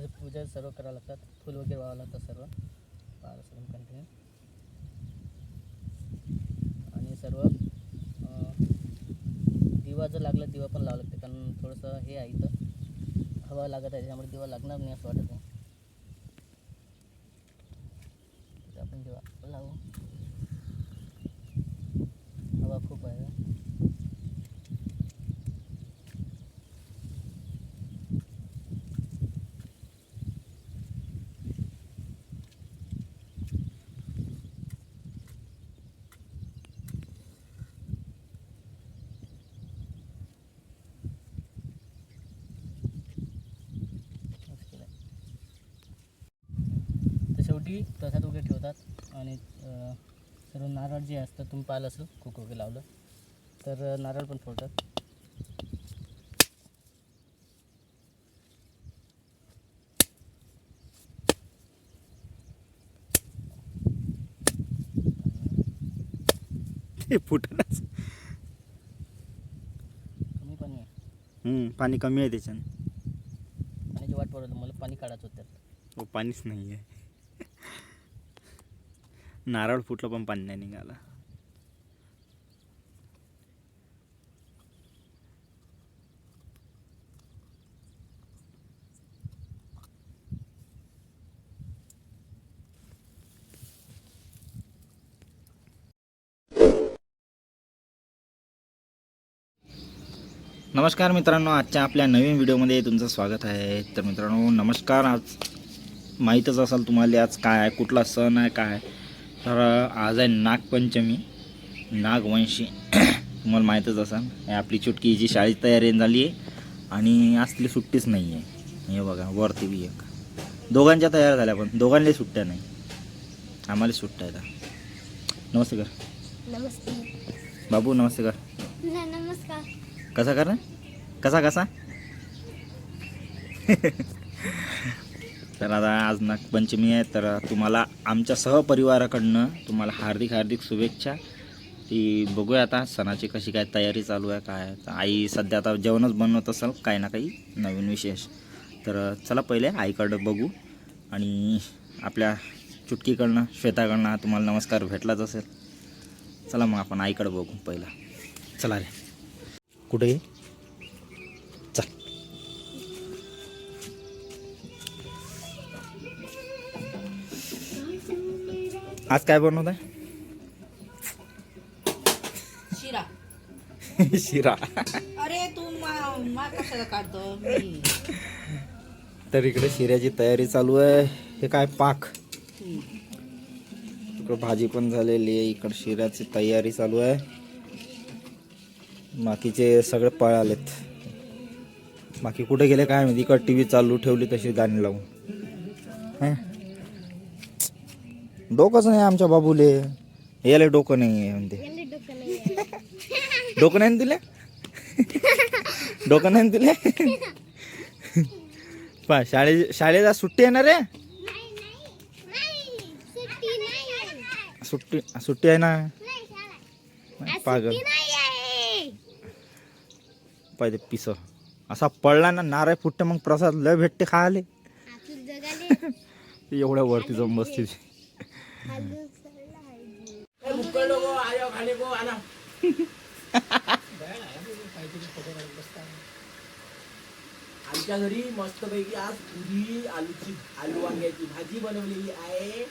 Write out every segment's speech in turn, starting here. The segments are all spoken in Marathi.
असं पूजा सर्व करावं लागतात. फुल वगैरे व्हावं लागतं सर्व. पाहिलं कंटिन्यू आणि सर्व दिवा जर लागला दिवा पण लावा लागते. कारण थोडंसं हे आहे इथं. हवा लागत आहे त्यामुळे दिवा लागणार नाही असं वाटत नाही आपण दिवा लावू. हवा खूप आहे मुश्किल आहे तर शेवटी प्रसाद वगैरे ठेवतात आणि सर्व नारळ जे असतं तुम्ही पाहिलं असेल कुक वगैरे लावलं. तर नारळ पण फोडतात. फुटणच. कमी पाणी आहे. पाणी कमी आहे त्याच्यानं. पाण्याची वाट पडलं मला पाणी काढायचं होतं. हो पाणीच नाही आहे नारळ फुटलं पण पाणी नाही निघालं. नमस्कार मित्रांनो आजच्या आपल्या नवीन व्हिडिओमध्ये तुमचं स्वागत आहे. तर मित्रांनो नमस्कार. आज माहीतच असाल तुम्हाला आज काय आहे कुठला सण आहे काय आहे. तर आज आहे नागपंचमी. नागवंशी. तुम्हाला माहीतच असाल हे आपली चुटकीची शाळेची तयारी झाली आहे आणि तिला सुट्टीच नाही आहे हे बघा वरती बी एक. दोघांच्या तयार झाल्या पण दोघांनाही सुट्ट्या नाही. आम्हाला सुट्ट्या आहेत. नमस्ते कर. नमस्ते. बाबू नमस्ते कर. नमस्कार. कसा कर कसा कसा? तर आता आज नागपंचमी आहे तर तुम्हाला आमच्या सहपरिवाराकडनं तुम्हाला हार्दिक हार्दिक शुभेच्छा. ती बघूया आता सणाची कशी काय तयारी चालू आहे काय तर आई सध्या आता जेवणच बनवत असेल काही ना काही नवीन विशेष. तर चला पहिले आईकडं बघू. आणि आपल्या चुटकीकडनं श्वेताकडनं तुम्हाला नमस्कार भेटलाच असेल. चला मग आपण आईकडं बघू पहिला. चला रे. कुठे? आज काय बनवत आहे? शिरा. शिरा. अरे तू कशाला काढतो? तर इकडे शिऱ्याची तयारी चालू आहे. हे काय पाक? इकडे भाजी पण झालेली आहे. इकडे शिऱ्याची तयारी चालू आहे. बाकीचे सगळे पळालेत. बाकी कुठे गेले काय माहिती? इकडे टी व्ही चालू ठेवली तशी गाणी लावून. हं? डोकंच नाही आमच्या बाबूले. याला डोकं नाही आहे म्हणते. डोकं नाही ना तुला? डोकं नाही ना तुला? पा शाळे शाळेला सुट्टी आहे ना रे नाही नाही नाही सुट्टी नाही आहे. सुट्टी सुट्टी आहे ना? पागल. पाहिजे पिस. असा पडला ना नारळ फुटते मग प्रसाद लय भेटते खायले. एवढ्या वरती जाऊन बसते. आमच्या घरी मस्तपैकी आज पुरी आलूची आलू वांग्याची भाजी बनवलेली आहे.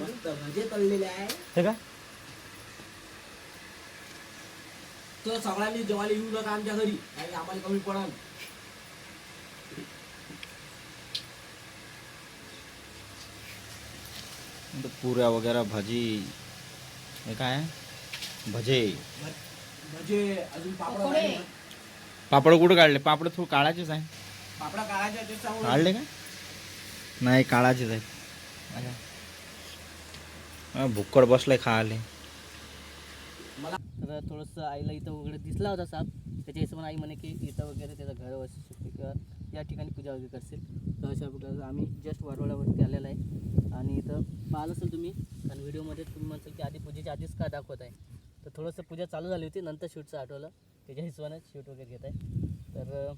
मस्त भजे तळलेले आहे. का तर सगळ्यांनी जेवायला येऊ नका आमच्या घरी. काही आम्हाला कमी पडाल. पुऱ्या वगैरे भाजी हे काय आहे? भजे। भजे अजून पापड. पापड कुठं काढले? पापड थोडं काळाचेच आहे. पापडा त्याच्यामुळे काढले का? नाही काळाचेच आहेत. हा, भुक्कड बसलाय खायले. तर थोडंसं आईला इथं वगैरे दिसला होता साप. त्याच्या हिशोबाने आई म्हणे की इथं वगैरे त्याचं घर असू शकते किंवा या ठिकाणी पूजा वगैरे करतील तर अशा प्रकारे आम्ही जस्ट वरवळावरती आलेला आहे. आणि इथं पाहिलं असेल तुम्ही कारण व्हिडिओमध्ये तुम्ही म्हणसाल की आधी पूजेच्या आधीच का दाखवत आहे? तर थोडंसं पूजा चालू झाली होती नंतर शूटचं आठवलं. त्याच्या हिशोबाने शूट वगैरे घेत आहे. तर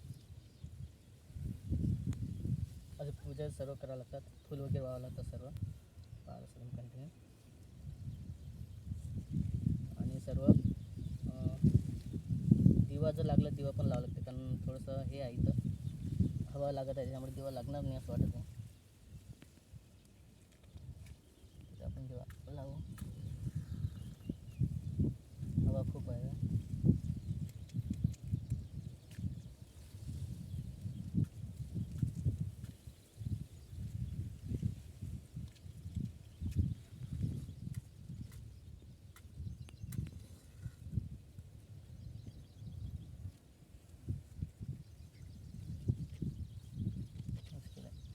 असं पूजा सर्व करावं लागतात फुल वगैरे व्हावं लागतं सर्व. पाहायला सर्व कंटिन्यू आणि सर्व दिवा जर लागला दिवा पण लावावं लागते कारण थोडंसं हे आहे इथं. हवा लागत आहे त्याच्यामुळे दिवा लागणार नाही असं वाटत नाही तर आपण दिवा लावू हवा खूप आहे मुश्किल आहे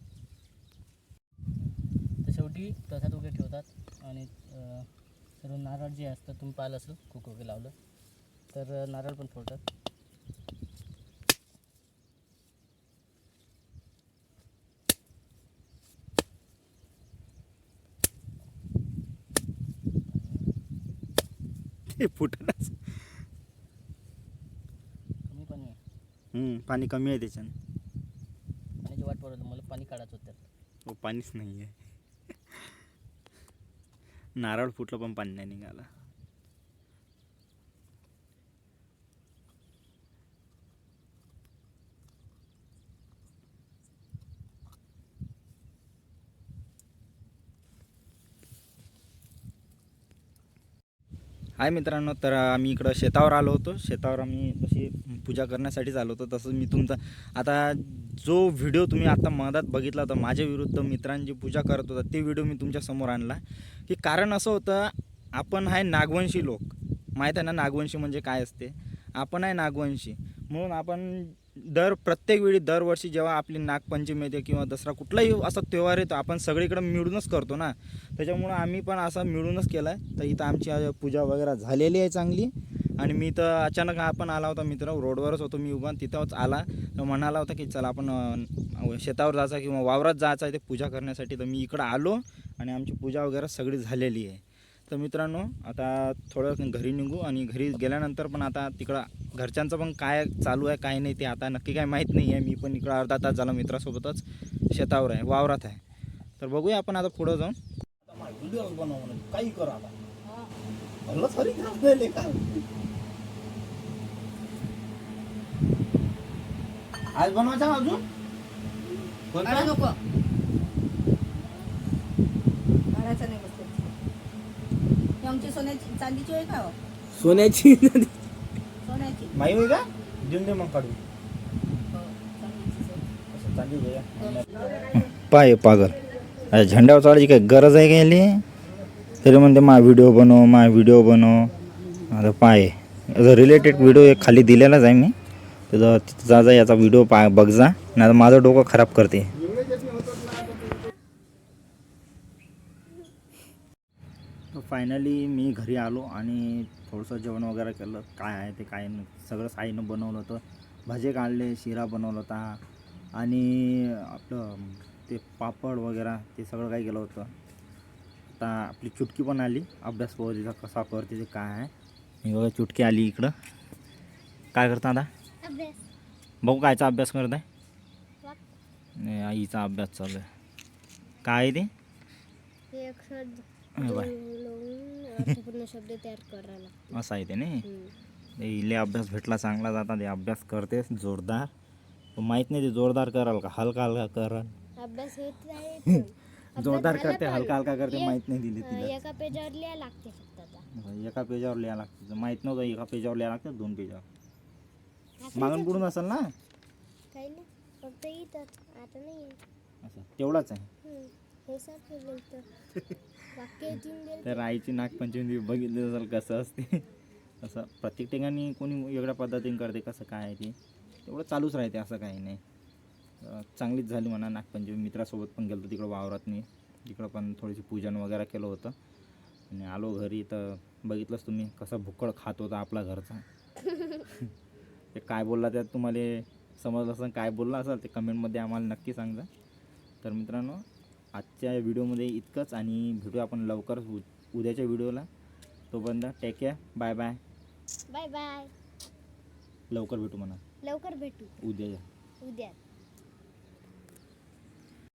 तर शेवटी प्रसाद वगैरे ठेवतात. आणि सर्व नारळ जे असतं तुम्ही पाहिलं असेल कुक वगैरे लावलं. तर नारळ पण फोडतात. ते फुटणच कमी पाणी आहे. पाणी कमी आहे त्याच्यानं. पाण्याची वाट पडत मला पाणी काढायचं होतं. हो पाणीच नाही आहे नारळ फुटलं पण पाणी नाही निघालं. हाय मित्रांनो तर आम्ही इकडं शेतावर आलो होतो. शेतावर आम्ही तशी पूजा करण्यासाठीच आलो होतो. तसंच मी तुमचा आता जो व्हिडिओ तुम्ही आता मधात बघितला होता माझ्या विरुद्ध मित्रांची पूजा करत होता ते व्हिडिओ मी तुमच्यासमोर आणला. की कारण असं होतं आपण आहे नागवंशी लोक. माहीत आहे ना नागवंशी म्हणजे काय असते? आपण आहे नागवंशी. म्हणून आपण दर प्रत्येक वेळी दरवर्षी जेव्हा आपली नागपंचमी येते किंवा दसरा कुठलाही असा त्योहार येतो आपण सगळीकडे मिळूनच करतो ना. त्याच्यामुळं आम्ही पण असा मिळूनच केला आहे तर इथं आमची पूजा वगैरे झालेली आहे चांगली. आणि मी तर अचानक आपण आला होता मित्र रोडवरच होतो मी उभा तिथंच आला. तर म्हणाला होता की चला आपण शेतावर जायचा किंवा वावरात जायचं आहे ते पूजा करण्यासाठी. तर मी इकडं आलो आणि आमची पूजा वगैरे सगळी झालेली आहे. तर मित्रांनो आता थोडं घरी निघू आणि घरी गेल्यानंतर पण आता तिकडं घरच्यांचं पण काय चालू आहे काय नाही ते आता नक्की काय माहीत नाही आहे. मी पण इकडं अर्धा तास झाला मित्रासोबतच शेतावर आहे वावरात आहे. तर बघूया आपण आता पुढं जाऊन. काही करा नाही आज बनवायचा अजून? कोणता? अरे नको काढायचं नाही बसलं ही आमची सोन्याची चांदीची होय का हो? सोन्याची सोन्याची. माही होई का? देऊन दे मग काढून. हो, चांदीचीच आहे. असं चांदी घे. पाय पागल. अरे झेंड्यावर चढायची काय गरज आहे का याली? तरी म्हणते मा व्हिडिओ बनव मा व्हिडिओ बनव. आता पाय. रिलेटेड व्हिडिओ एक खाली दिलेलाच आहे मी. त्याचा तिथं जा जा याचा व्हिडिओ पा बघ जा. नाही माझं डोकं खराब करते. फायनली मी घरी आलो आणि थोडंसं जेवण वगैरे केलं. काय आहे ते काय नाही. सगळं साईनं बनवलं होतं. भजे काढले शिरा बनवला होता आणि आपलं ते पापड वगैरे ते सगळं काही केलं होतं. आता आपली चुटकी पण आली. अभ्यास पद्धतीचा कसा करते ते काय आहे. मी बघा चुटकी आली इकडं. काय करता आता? बघू कायचा अभ्यास करत आहे. आईचा अभ्यास चालू आहे. काय आहे ते? शब्द तयार करायला असं आहे ते नाही? इले अभ्यास भेटला चांगला जाता ते अभ्यास करतेस जोरदार. पण माहीत नाही ते जोरदार कराल का हलका हलका कराल. अभ्यास होत जोरदार करते. हलका हलका करते माहीत नाही दिली तिला. एका पेजावर लिहायला लागते फक्त एका पेजावर लिहायला लागतं माहीत नव्हतं एका पेजावर लिहायला लागतं दोन पेजावर. मागून पुढून असेल ना? काही नाही फक्त इथं आता नाही. असं तेवढाच आहे. हे सारखं तर आईची नागपंचमी बघितली असेल कसं असते. असं प्रत्येक ठिकाणी कोणी वेगळ्या पद्धतीने करते कसं काय आहे ते. तेवढं चालूच राहते असं काही नाही. चांगलीच झाली म्हणा नागपंचमी मित्रासोबत पण गेलो तिकडं वावरात मी तिकडं पण थोडीशी पूजन वगैरे केलं होतं. आणि आलो घरी तर बघितलंच तुम्ही कसं भुक्कड खात होता आपला घरचा. ते काय बोलला त्यात तुम्हाला समजलं असेल काय बोलला असाल ते कमेंटमध्ये आम्हाला नक्की सांगा तर मित्रांनो आजच्या व्हिडिओमध्ये इतकंच आणि भेटू आपण लवकरच उ उद्याच्या व्हिडिओला. तोपर्यंत take care bye bye bye bye लवकर भेटू म्हणा. लवकर भेटू. उद्या उद्या.